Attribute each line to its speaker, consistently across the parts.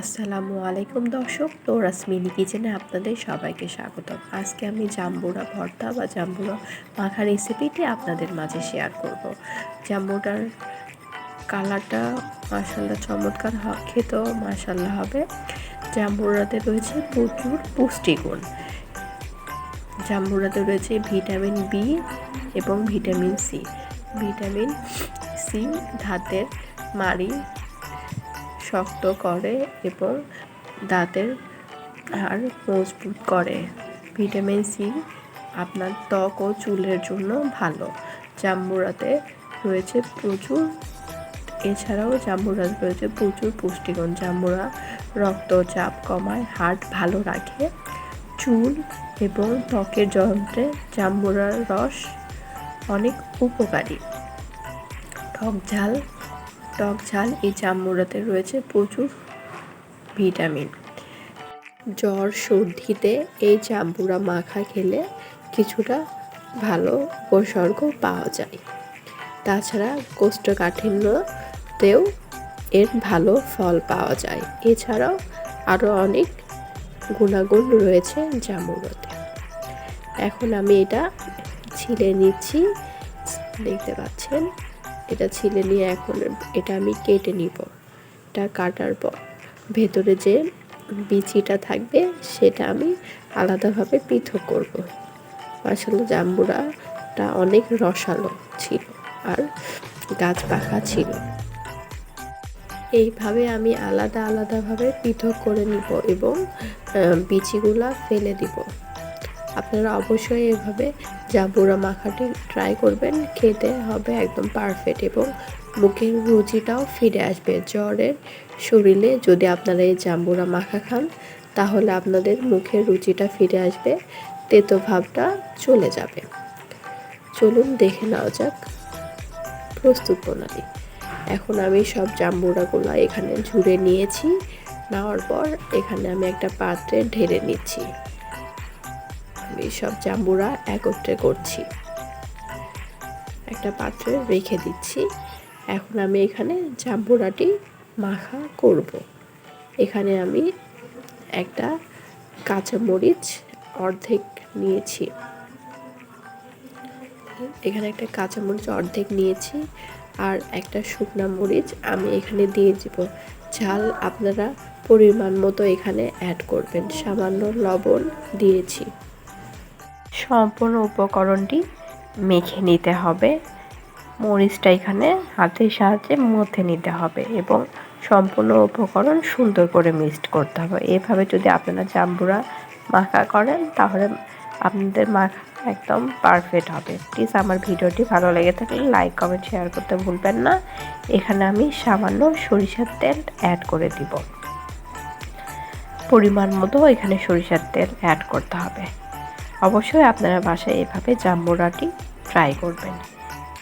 Speaker 1: আসসালামু আলাইকুম দর্শক, তো রাসমিনি কিচেনে আপনাদের সবাইকে স্বাগত আজকে আমি জাম্বুরা ভর্তা বা জাম্বুরা মাখা রেসিপিটি আপনাদের মাঝে শেয়ার করব। জাম্বুটার কালারটা মাসাল্লাহ চমৎকার খেতেও মাসাল্লাহ হবে। জাম্বুরাতে রয়েছে প্রচুর পুষ্টিগুণ। জাম্বুরাতে রয়েছে ভিটামিন বি এবং ভিটামিন সি ভিটামিন সি ধাতের মাড়ি শক্ত করে এবং দাঁতের হাড় মজবুত করে। ভিটামিন সি আপনার ত্বক ও চুলের জন্য ভালো। জাম্বুরাতে রয়েছে প্রচুর, এছাড়াও জাম্বুরাতে রয়েছে প্রচুর পুষ্টিগুণ। জাম্বুরা রক্তচাপ কমায় হার্ট ভালো রাখে, চুল এবং ত্বকের যন্ত্রে জাম্বুরার রস অনেক উপকারী। টক ঝাল টক ঝাল, এই জাম্বুরাতে রয়েছে প্রচুর ভিটামিন। জ্বর, সর্দিতে এই জাম্বুরা মাখা খেলে কিছুটা ভালো উপসর্গ পাওয়া যায়। তাছাড়া কোষ্ঠকাঠিন্যতেও এর ভালো ফল পাওয়া যায়। এছাড়াও আরও অনেক গুণাগুণ রয়েছে জাম্বুরাতে এখন আমি এটা ছিলে নিচ্ছি। দেখতে পাচ্ছেন? এটা ছিলে নিয়ে এখন এটা আমি কেটে নিব। এটা কাটার পর ভেতরে যে বিচিটা থাকবে সেটা আমি আলাদাভাবে পৃথক করব। আসলে জাম্বুরাটা অনেক রসালো ছিল আর গাছ পাকা ছিল। এইভাবে আমি আলাদা আলাদাভাবে পৃথক করে নিব এবং বিচিগুলা ফেলে দিব। আপনারা অবশ্যই এভাবে জাম্বুরা মাখাটি ট্রাই করবেন, খেতে হবে একদম পারফেক্ট এবং মুখের রুচিটাও ফিরে আসবে। জ্বরের শরীরে যদি আপনারা এই জাম্বুরা মাখা খান, তাহলে আপনাদের মুখের রুচিটা ফিরে আসবে, তেতো ভাবটা চলে যাবে। চলুন দেখে নেওয়া যাক প্রস্তুত প্রণালী। এখন আমি সব জাম্বুরাগুলো এখানে ঝুড়ে নিয়েছি, নেওয়ার পর এখানে আমি একটা পাত্রে ঢেলে নিচ্ছি। আমি সব জাম্বুরা একত্রে করছি। একটা পাত্রে রেখে দিচ্ছি। এখন আমি এখানে জাম্বুরাটি মাখা করব। এখানে আমি একটা কাঁচামরিচ অর্ধেক নিয়েছি। এখানে একটা কাঁচামরিচ অর্ধেক নিয়েছি আর একটা শুকনা মরিচ আমি এখানে দিয়ে দিব। ঝাল আপনারা পরিমাণ মতো এখানে অ্যাড করবেন। সামান্য লবণ দিয়েছি। সম্পূর্ণ উপকরণটি মেখে নিতে হবে। মরিচটা এখানে হাতের সাহায্যে মধ্যে নিতে হবে এবং সম্পূর্ণ উপকরণ সুন্দর করে মিক্সড করতে হবে। এভাবে যদি আপনারা জাম্বুরা মাখা করেন, তাহলে আপনাদের মাখা একদম পারফেক্ট হবে। প্লিজ আমার ভিডিওটি ভালো লেগে থাকলে লাইক, কমেন্ট, শেয়ার করতে ভুলবেন না। এখানে আমি সামান্য সরিষার তেল অ্যাড করে দিব। পরিমাণ মতো এখানে সরিষার তেল অ্যাড করতে হবে। অবশ্যই আপনারা বাসায় এভাবে জাম্বুরাটি ট্রাই করবেন।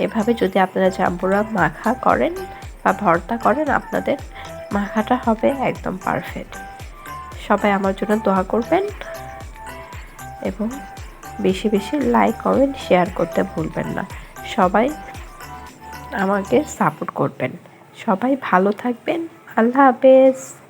Speaker 1: এভাবে যদি আপনারা জাম্বুরা মাখা করেন বা ভর্তা করেন, আপনাদের মাখাটা হবে একদম পারফেক্ট সবাই আমার জন্য দোয়া করবেন এবং বেশি বেশি লাইক কমেন্ট শেয়ার করতে ভুলবেন না। সবাই আমাকে সাপোর্ট করবেন। সবাই ভালো থাকবেন। আল্লাহ হাফেজ।